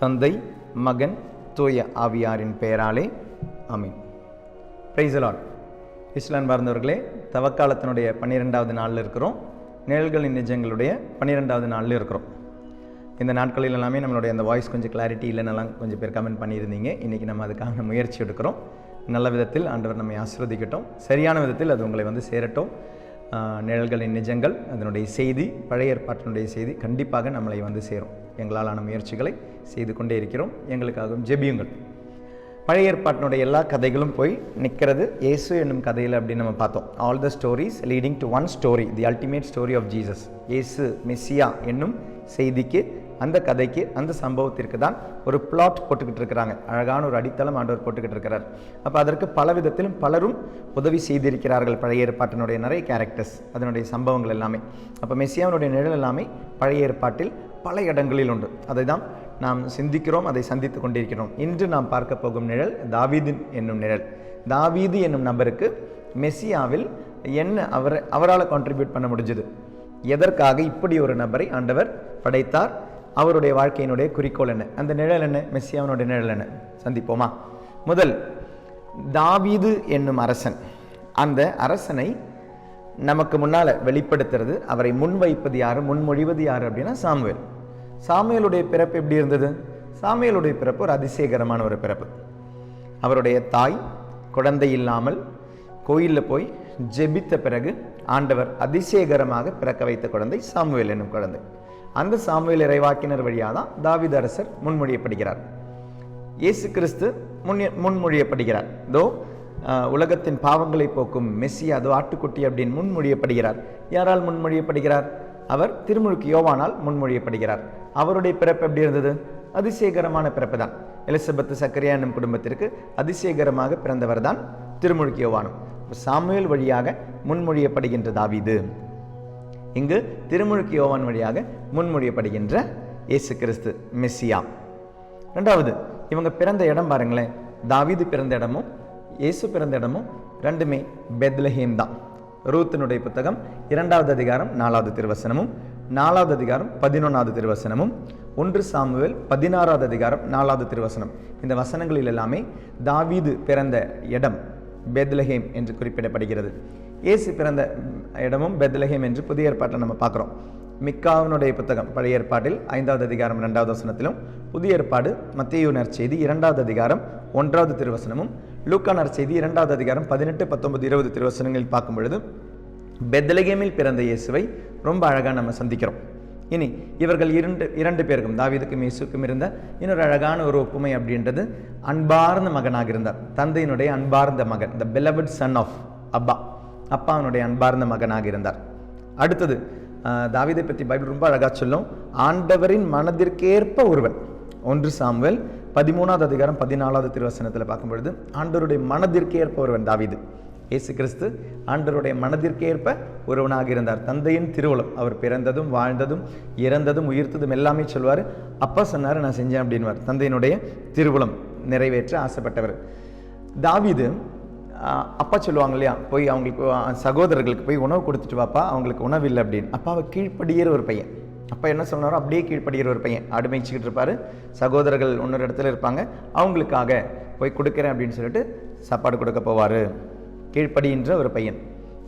தந்தை மகன் தூய ஆவியாரின் பெயராலே அமீன் பிரைசலாட் இஸ்லாம் பார்ந்தவர்களே தவக்காலத்தினுடைய பன்னிரெண்டாவது நாளில் இருக்கிறோம். நிழல்களின் நிஜங்களுடைய பன்னிரெண்டாவது நாளில் இருக்கிறோம். இந்த நாட்களில் எல்லாமே நம்மளுடைய அந்த வாய்ஸ் கொஞ்சம் கிளாரிட்டி இல்லைன்னெல்லாம் கொஞ்சம் பேர் கமெண்ட் பண்ணியிருந்தீங்க. இன்றைக்கி நம்ம அதுக்காக முயற்சி எடுக்கிறோம். நல்ல விதத்தில் ஆண்டவர் நம்மை ஆசிர்வதிக்கட்டும். சரியான விதத்தில் அது உங்களை வந்து சேரட்டும். நிழல்களின் நிஜங்கள் அதனுடைய செய்தி பழைய ஏற்பாட்டினுடைய செய்தி கண்டிப்பாக நம்மளை வந்து சேரும். எங்களாலான முயற்சிகளை செய்து கொண்டே இருக்கிறோம். எங்களுக்காகவும் ஜெபியுங்கள். பழைய ஏற்பாட்டினுடைய எல்லா கதைகளும் போய் நிற்கிறது. இயேசு என்னும் கதையில் அப்படின்னு நம்ம பார்த்தோம். All the stories leading to one story the ultimate story of Jesus Yesu Messiah என்னும் செய்திக்கு அந்த கதைக்கு அந்த சம்பவத்திற்கு தான் ஒரு பிளாட் போட்டுக்கிட்டு இருக்கிறாங்க. அழகான ஒரு அடித்தளம் ஆண்டவர் போட்டுக்கிட்டு இருக்கிறார். அப்போ அதற்கு பல விதத்திலும் பலரும் உதவி செய்திருக்கிறார்கள் பழைய ஏற்பாட்டினுடைய நிறைய கேரக்டர்ஸ் அதனுடைய சம்பவங்கள் எல்லாமே. அப்போ மெஸ்ஸியாவினுடைய நிழல் எல்லாமே பழைய ஏற்பாட்டில் பல இடங்களில் உண்டு அதை தான் நாம் சிந்திக்கிறோம் அதை சந்தித்து கொண்டிருக்கிறோம். இன்று நாம் பார்க்க போகும் நிழல் தாவீது என்னும் நிழல். தாவீது என்னும் நபருக்கு மெஸ்ஸியாவில் என்ன அவர் அவரால் கான்ட்ரிபியூட் பண்ண முடிஞ்சது. எதற்காக இப்படி ஒரு நபரை ஆண்டவர் படைத்தார்? அவருடைய வாழ்க்கையினுடைய குறிக்கோள் என்ன? அந்த நிழல் என்ன? மெஸ்ஸியாவினுடைய நிழல் என்ன? சந்திப்போமா? முதல் தாவீது என்னும் அரசன். அந்த அரசனை நமக்கு முன்னால் வெளிப்படுத்துறது அவரை முன்வைப்பது யார் முன்மொழிவது யார் அப்படின்னா சாமுவேல். சாமுவேலுடைய பிறப்பு எப்படி இருந்தது? சாமுவேலுடைய பிறப்பு ஒரு அதிசயகரமான ஒரு பிறப்பு. அவருடைய தாய் குழந்தை இல்லாமல் கோயிலில் போய் ஜெபித்த பிறகு ஆண்டவர் அதிசயகரமாக பிறக்க வைத்த குழந்தை சாமுவேல் என்னும் குழந்தை. அந்த சாமுவேல் இறைவாக்கினர் வழியாக தான் தாவித அரசர் முன்மொழியப்படுகிறார். இயேசு கிறிஸ்து முன் முன்மொழியப்படுகிறார். தோ உலகத்தின் பாவங்களை போக்கும் மெஸ்ஸி அது ஆட்டுக்குட்டி அப்படின்னு முன்மொழியப்படுகிறார். யாரால் முன்மொழியப்படுகிறார்? அவர் திருமுழுக்கு யோவானால் முன்மொழியப்படுகிறார். அவருடைய பிறப்பு எப்படி இருந்தது? அதிசயகரமான பிறப்பு தான் எலிசபெத் சக்கரியா என்னும் குடும்பத்திற்கு அதிசயகரமாக பிறந்தவர் தான் திருமுழுக்கு யோவானும். சாமுவேல் வழியாக முன்மொழியப்படுகின்ற தாவீது. இங்கு திருமுழுக்கு யோவான் வழியாக முன்மொழியப்படுகின்ற இயேசு கிறிஸ்து மெஸ்ஸியா. ரெண்டாவது இவங்க பிறந்த இடம் பாருங்களேன். தாவீது பிறந்த இடமும் இயேசு பிறந்த இடமும் ரெண்டுமே பெத்லஹேம் தான். ரூத்தினுடைய புத்தகம் இரண்டாவது அதிகாரம் நாலாவது திருவசனமும் நாலாவது அதிகாரம் பதினொன்றாவது திருவசனமும் ஒன்று சாமுவேல் பதினாறாவது அதிகாரம் நாலாவது திருவசனம். இந்த வசனங்களில் எல்லாமே தாவீது பிறந்த இடம் பெத்லஹேம் என்று குறிப்பிடப்படுகிறது. இயேசு பிறந்த இடமும் பெத்லஹேம் என்று புதிய ஏற்பாட்டில் நம்ம பார்க்குறோம். மிக்காவினுடைய புத்தகம் பழைய ஏற்பாட்டில் ஐந்தாவது அதிகாரம் ரெண்டாவது வசனத்திலும் புதிய ஏற்பாடு மத்திய செய்தி இரண்டாவது அதிகாரம் ஒன்றாவது திருவசனமும் லூக்கானார் செய்தி இரண்டாவது அதிகாரம் பதினெட்டு பத்தொன்பது இருபது திருவசனங்களில் பார்க்கும் பொழுது பெத்தலகேமில் பிறந்த இயேசுவை ரொம்ப அழகாக நம்ம சந்திக்கிறோம். இனி இவர்கள் இரண்டு இரண்டு பேருக்கும் தாவீதுக்கும் இயேசுக்கும் இருந்த இன்னொரு அழகான ஒரு ஒப்புமை அப்படின்றது அன்பார்ந்த மகனாக இருந்தார். தந்தையினுடைய அன்பார்ந்த மகன் த beloved சன் ஆஃப் அப்பா. அப்பாவினுடைய அன்பார்ந்த மகனாக இருந்தார். அடுத்தது தாவிதை தாவீதை பற்றி பைபிள் ரொம்ப அழகாக சொல்லும் ஆண்டவரின் மனதிற்கேற்ப ஒருவன். ஒன்று சாமுவேல் பதிமூணாவது அதிகாரம் பதினாலாவது திருவசனத்தில் பார்க்கும் பொழுது ஆண்டவருடைய மனதிற்கேற்ப ஒருவன் தாவீது. இயேசு கிறிஸ்து ஆண்டவருடைய மனதிற்கேற்ப ஒருவனாக இருந்தார். தந்தையின் திருவுளம் அவர் பிறந்ததும் வாழ்ந்ததும் இறந்ததும் உயிர்த்ததும் எல்லாமே சொல்வார். அப்பா சொன்னார் நான் செஞ்சேன் அப்படின்வார் தந்தையினுடைய திருவுளம் நிறைவேற்ற ஆசைப்பட்டவர். தாவீது அப்பா சொல்லுவாங்க இல்லையா போய் அவங்களுக்கு சகோதரர்களுக்கு போய் உணவு கொடுத்துட்டு வாப்பா அவங்களுக்கு உணவு இல்லை அப்படின்னு. அப்பாவை கீழ்ப்படியேற ஒரு பையன். அப்போ என்ன சொன்னாரோ அப்படியே கீழ்ப்படுகிற ஒரு பையன் ஆடு மேய்ச்சிக்கிட்டு சகோதரர்கள் இன்னொரு இடத்துல இருப்பாங்க. அவங்களுக்காக போய் கொடுக்குறேன் அப்படின்னு சொல்லிட்டு சாப்பாடு கொடுக்க போவார். கீழ்ப்படிகின்ற ஒரு பையன்.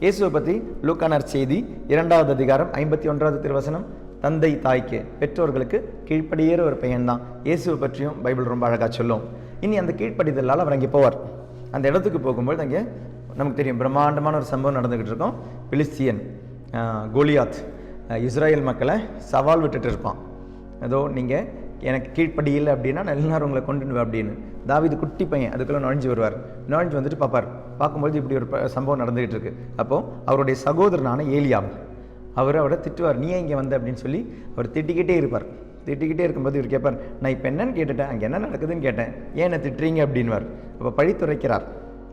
இயேசுவை பற்றி லூக்கானர் செய்தி இரண்டாவது அதிகாரம் ஐம்பத்தி ஒன்றாவது திருவசனம். தந்தை தாய்க்கு பெற்றோர்களுக்கு கீழ்ப்படியேற ஒரு பையன்தான் இயேசுவை பற்றியும் பைபிள் ரொம்ப அழகாக சொல்லும். இனி அந்த கீழ்ப்படிதலால் அவர் அங்கே போவார். அந்த இடத்துக்கு போகும்போது அங்கே நமக்கு தெரியும் பிரம்மாண்டமான ஒரு சம்பவம் நடந்துக்கிட்டு இருக்கோம். பிலிஸ்தியன் கோலியாத். இஸ்ரேல் மக்களை சவால் விட்டுட்டு இருப்பான். ஏதோ நீங்கள் எனக்கு கீழ்ப்படியில் அப்படின்னா நான் எல்லாரும் உங்களை கொண்டுடுவேன் அப்படின்னு. தாவிது குட்டி பையன் அதுக்குள்ளே நுழைஞ்சு வருவார். நுழைஞ்சு வந்துட்டு பார்ப்பார். பார்க்கும்போது இப்படி ஒரு ப- சம்பவம் நடந்துகிட்டு இருக்கு. அப்போது அவருடைய சகோதரனான ஏலியாம் அவர் அவரை திட்டுவார். நீ இங்கே வந்த? அப்படின்னு சொல்லி அவர் திட்டிக்கிட்டே இருப்பார். திட்டிக்கிட்டே இருக்கும்போது இவர் கேட்பார் நான் இப்போ என்னன்னு கேட்டுட்டேன். அங்கே என்ன நடக்குதுன்னு கேட்டேன். ஏன் என்ன திட்டுறீங்க? அப்படின்வார் அப்போ பழித்துரைக்கிறார்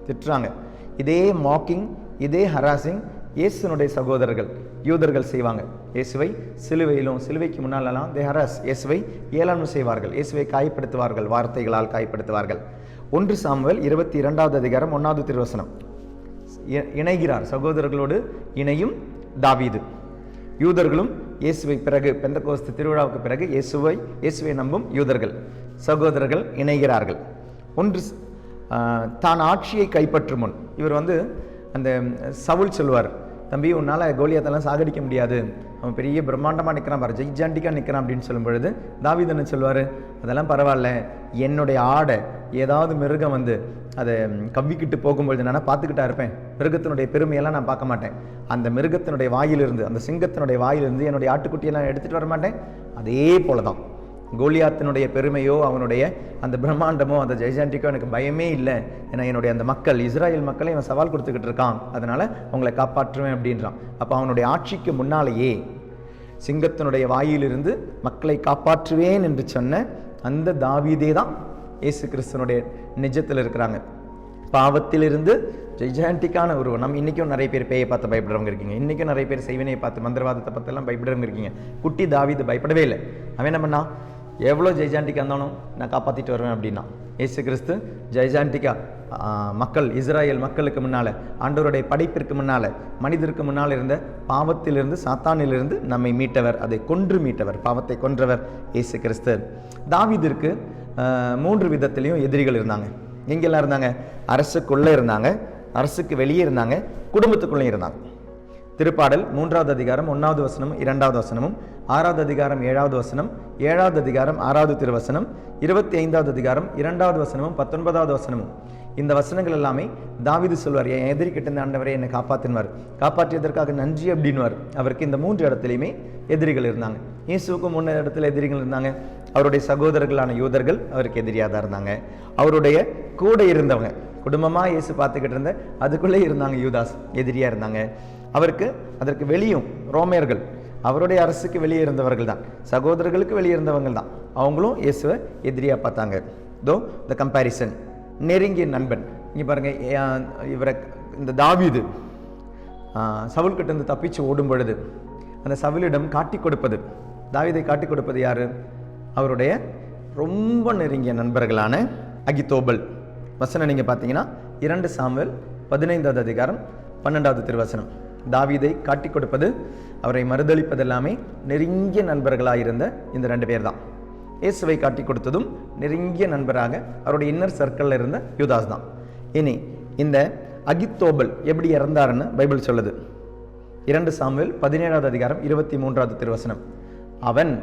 திட்டுறாங்க. இதே மாக்கிங் இதே ஹராசிங் இயேசுனுடைய சகோதரர்கள் யூதர்கள் செய்வாங்க. இயேசுவை சிலுவையிலும் சிலுவைக்கு முன்னாலெல்லாம் தே ஹராஸ் இயேசுவை ஏளனம் செய்வார்கள். இயேசுவை காயப்படுத்துவார்கள் வார்த்தைகளால் காயப்படுத்துவார்கள். ஒன்று சாமுவல் இருபத்தி இரண்டாவது அதிகாரம் ஒன்றாவது திருவசனம். இணைகிறார். சகோதரர்களோடு இணையும் தாவீது. யூதர்களும் இயேசுவை பிறகு பெந்தகோஸ்து திருவிழாவுக்கு பிறகு இயேசுவை இயேசுவை நம்பும் யூதர்கள் சகோதரர்கள் இணைகிறார்கள். ஒன்று தான் ஆட்சியை கைப்பற்றும் முன். இவர் வந்து அந்த சவுல் சொல்வார். தம்பி உன்னால் கோலியாத்தெல்லாம் சாகடிக்க முடியாது. அவன் பெரிய பிரம்மாண்டமாக நிற்கிறான் பாரு ஜெய்ஜாண்டிக்காக நிற்கிறான் அப்படின்னு சொல்லும் பொழுது தாவீது என்ன சொல்வார்? அதெல்லாம் பரவாயில்ல. என்னுடைய ஆடை ஏதாவது மிருகம் வந்து அதை கவ்விக்கிட்டு போகும்பொழுது நான் பார்த்துக்கிட்டா இருப்பேன்? மிருகத்தினுடைய பெருமையெல்லாம் நான் பார்க்க மாட்டேன். அந்த மிருகத்தினுடைய வாயிலிருந்து அந்த சிங்கத்தினுடைய வாயிலிருந்து என்னுடைய ஆட்டுக்குட்டியெல்லாம் எடுத்துகிட்டு வர மாட்டேன். அதே போல தான் கோலியாத்தினுடைய பெருமையோ அவனுடைய அந்த பிரம்மாண்டமோ அந்த ஜெய்சாண்டிக்கோ எனக்கு பயமே இல்லை. ஏன்னா என்னுடைய அந்த மக்கள் இஸ்ராயல் மக்களை இவன் சவால் கொடுத்துக்கிட்டு இருக்கான். அதனால அவங்களை காப்பாற்றுவேன் அப்படின்றான். அப்போ அவனுடைய ஆட்சிக்கு முன்னாலேயே சிங்கத்தினுடைய வாயிலிருந்து மக்களை காப்பாற்றுவேன் என்று சொன்ன அந்த தாவீதே தான் இயேசு கிறிஸ்தனுடைய நிஜத்தில் இருக்கிறாங்க. பாவத்திலிருந்து ஜெய்ஜாண்டிக்கான உருவம். நம்ம இன்றைக்கும் நிறைய பேர் பேயை பார்த்து பயப்படுறவங்க இருக்கீங்க. இன்றைக்கும் நிறைய பேர் செய்வினையை பார்த்து மந்திரவாதத்தை பார்த்தெல்லாம் பயப்படுறவங்க இருக்கீங்க. குட்டி தாவீது பயப்படவே இல்லை. அவன் என்ன பண்ணா எவ்வளோ ஜெய்ஜாண்டிக்கா இருந்தாலும் நான் காப்பாற்றிட்டு வருவேன் அப்படின்னா. இயேசு கிறிஸ்து ஜெய்ஜாண்டிக்கா மக்கள் இஸ்ராயேல் மக்களுக்கு முன்னால் ஆண்டவருடைய படைப்பிற்கு முன்னால் மனிதருக்கு முன்னால் இருந்த பாவத்திலிருந்து சாத்தானிலிருந்து நம்மை மீட்டவர் அதை கொன்று மீட்டவர் பாவத்தை கொன்றவர் இயேசு கிறிஸ்து தாவிதிற்கு மூன்று விதத்திலையும் எதிரிகள் இருந்தாங்க. எங்கெல்லாம் இருந்தாங்க? அரசுக்குள்ளே இருந்தாங்க. அரசுக்கு வெளியே இருந்தாங்க. குடும்பத்துக்குள்ளே இருந்தாங்க. திருப்பாடல் மூன்றாவது அதிகாரம் ஒன்றாவது வசனமும் இரண்டாவது வசனமும் ஆறாவது அதிகாரம் ஏழாவது வசனம் ஏழாவது அதிகாரம் ஆறாவது திருவசனம் இருபத்தி ஐந்தாவது அதிகாரம் இரண்டாவது வசனமும் பத்தொன்பதாவது வசனமும். இந்த வசனங்கள் எல்லாமே தாவீது சொல்வார் என் எதிரி கிட்ட இருந்த ஆண்டவரை என்னை காப்பாற்றினார் காப்பாற்றியதற்காக நன்றி அப்படின்வார் அவருக்கு இந்த மூன்று இடத்துலையுமே எதிரிகள் இருந்தாங்க. இயேசுவுக்கு முன்ன இடத்துல எதிரிகள் இருந்தாங்க. அவருடைய சகோதரர்களான யூதர்கள் அவருக்கு எதிரியாக தான் இருந்தாங்க. அவருடைய கூட இருந்தவங்க குடும்பமாக இயேசு பார்த்துக்கிட்டு இருந்த அதுக்குள்ளே இருந்தாங்க யூதாஸ் எதிரியாக இருந்தாங்க. அவருக்கு அதற்கு வெளியும் ரோமையர்கள் அவருடைய அரசுக்கு வெளியே இருந்தவர்கள் தான். சகோதரர்களுக்கு வெளியே இருந்தவங்க தான். அவங்களும் இயேசுவை எதிரியாக பார்த்தாங்க. தோ த கம்பேரிசன் நெருங்கிய நண்பன். இங்கே பாருங்க இவரை இந்த தாவிது சவுல் இருந்து தப்பிச்சு ஓடும் பொழுது அந்த சவுலிடம் காட்டி கொடுப்பது. தாவிதை காட்டி கொடுப்பது யார்? அவருடைய ரொம்ப நெருங்கிய நண்பர்களான அகிதோபல் வசனம் நீங்கள் பார்த்தீங்கன்னா இரண்டு சாமுவேல் பதினைந்தாவது அதிகாரம் பன்னெண்டாவது திருவசனம். தாவீதை காட்டி கொடுப்பது அவரை மறுதளிப்பது எல்லாமே நெருங்கிய நண்பர்களாக இருந்த இந்த ரெண்டு பேர் தான் இயேசுவை காட்டி கொடுத்ததும் நெருங்கிய நண்பராக அவருடைய இன்னர் சர்க்கிளில் இருந்த யூதாஸ் தான். இனி இந்த அகித்தோபல் எப்படி இறந்தாருன்னு பைபிள் சொல்லுது. இரண்டு சாமுவேல் பதினேழாவது அதிகாரம் இருபத்தி மூன்றாவது திருவசனம். அவன்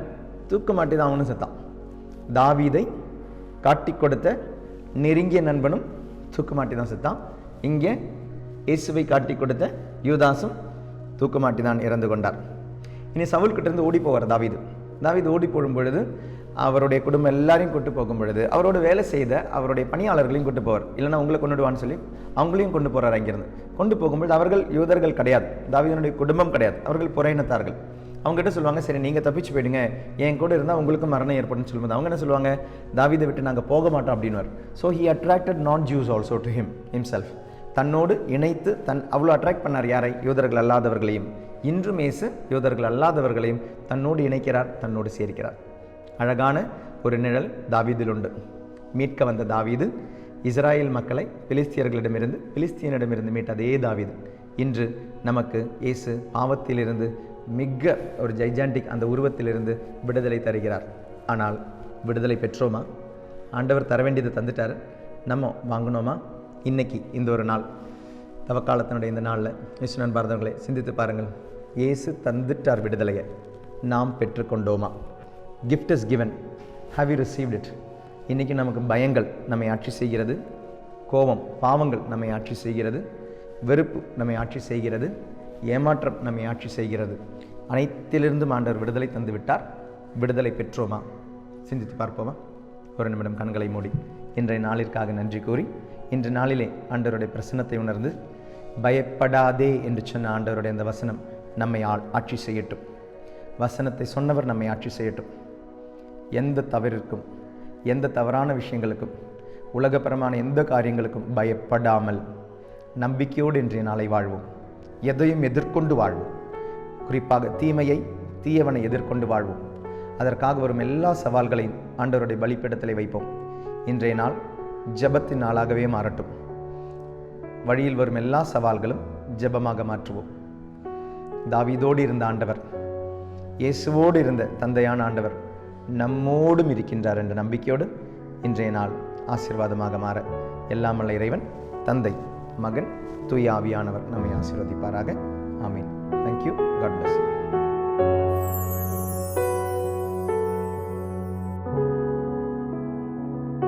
தூக்க மாட்டி தான் அவனும் செத்தான். தாவீதை காட்டி கொடுத்த நெருங்கிய நண்பனும் தூக்க மாட்டி தான் செத்தான். இங்கே இயேசுவை காட்டி கொடுத்த யூதாசும் தூக்குமாட்டி தான் இறந்து கொண்டார். இனி சவுல்கிட்டேருந்து ஓடி போவார் தாவீது. தாவீது ஓடி போகும் பொழுது அவருடைய குடும்பம் எல்லாரையும் கூட்டு போகும் பொழுது அவரோட வேலை செய்த அவருடைய பணியாளர்களையும் கூட்டு போவார். இல்லைன்னா உங்களை கொண்டுடுவான்னு சொல்லி அவங்களையும் கொண்டு போகிறார் அங்கிருந்து. கொண்டு போகும்பொழுது அவர்கள் யூதர்கள் கிடையாது. தாவீதனுடைய குடும்பம் கிடையாது. அவர்கள் புறையினத்தார்கள் அவங்ககிட்ட சொல்லுவாங்க சரி நீங்கள் தப்பிச்சு போயிடுங்க. என் கூட இருந்தால் உங்களுக்கும் மரணம் ஏற்படும்னு சொல்லும்போது அவங்க என்ன சொல்லுவாங்க? தாவீதை விட்டு நாங்கள் போக மாட்டோம் அப்படின்னு so he attracted non Jews also to him himself. தன்னோடு இணைத்து தன் அவ்வளோ அட்ராக்ட் பண்ணார் யாரை? யூதர்கள் அல்லாதவர்களையும். இன்றும் இயேசு யூதர்கள் அல்லாதவர்களையும் தன்னோடு இணைக்கிறார் தன்னோடு சேர்க்கிறார். அழகான ஒரு நிழல் தாவீதில் உண்டு மீட்க வந்த தாவீது இஸ்ராயல் மக்களை பிலிஸ்தியர்களிடமிருந்து பிலிஸ்தீனிடமிருந்து மீட்ட அதே தாவீது. இன்று நமக்கு இயேசு பாவத்திலிருந்து மிக ஒரு ஜைஜாண்டிக் அந்த உருவத்திலிருந்து விடுதலை தருகிறார். ஆனால் விடுதலை பெற்றோமா? ஆண்டவர் தர வேண்டியதை தந்துட்டார். நம்ம வாங்கினோமா? இன்னைக்கு இந்த ஒரு நாள் தவக்காலத்தினுடைய இந்த நாளில் இயேசுனன் பாரதவர்களை சிந்தித்து பாருங்கள். இயேசு தந்துட்டார் விடுதலையை. நாம் பெற்றுக்கொண்டோமா? Gift is given have you received it இன்றைக்கி நமக்கு பயங்கள் நம்மை ஆட்சி செய்கிறது. கோபம் பாவங்கள் நம்மை ஆட்சி செய்கிறது. வெறுப்பு நம்மை ஆட்சி செய்கிறது. ஏமாற்றம் நம்மை ஆட்சி செய்கிறது. அனைத்திலிருந்தும் ஆண்டவர் விடுதலை தந்துவிட்டார். விடுதலை பெற்றோமா? சிந்தித்து பார்ப்போமா? ஒரு நிமிடம் கண்களை மூடி இன்றைய நாளிற்காக நன்றி கூறி இன்று நாளிலே ஆண்டவருடைய பிரசன்னத்தை உணர்ந்து பயப்படாதே என்று சொன்ன ஆண்டவருடைய அந்த வசனம் நம்மை ஆள் ஆட்சி செய்யட்டும். வசனத்தை சொன்னவர் நம்மை ஆட்சி செய்யட்டும். எந்த தவறிற்கும் எந்த தவறான விஷயங்களுக்கும் உலகப்பரமான எந்த காரியங்களுக்கும் பயப்படாமல் நம்பிக்கையோடு இன்றைய நாளை வாழ்வோம். எதையும் எதிர்கொண்டு வாழ்வோம். குறிப்பாக தீமையை தீயவனை எதிர்கொண்டு வாழ்வோம். அதற்காக வரும் எல்லா சவால்களையும் ஆண்டவருடைய பலிப்பிடத்தில் வைப்போம். இன்றைய நாள் ஜெபத்தின் நாளாகவே மாறட்டும். வழியில் வரும் எல்லா சவால்களும் ஜெபமாக மாற்றுவோம். தாவிதோடு இருந்த ஆண்டவர் இயேசுவோடு இருந்த தந்தையான ஆண்டவர் நம்மோடும் இருக்கின்றார் என்ற நம்பிக்கையோடு இன்றைய நாள் ஆசீர்வாதமாக மாற எல்லாம் இறைவன் தந்தை மகன் தூய ஆவியானவர் நம்மை ஆசீர்வதிப்பாராக. ஆமீன். Thank you God plus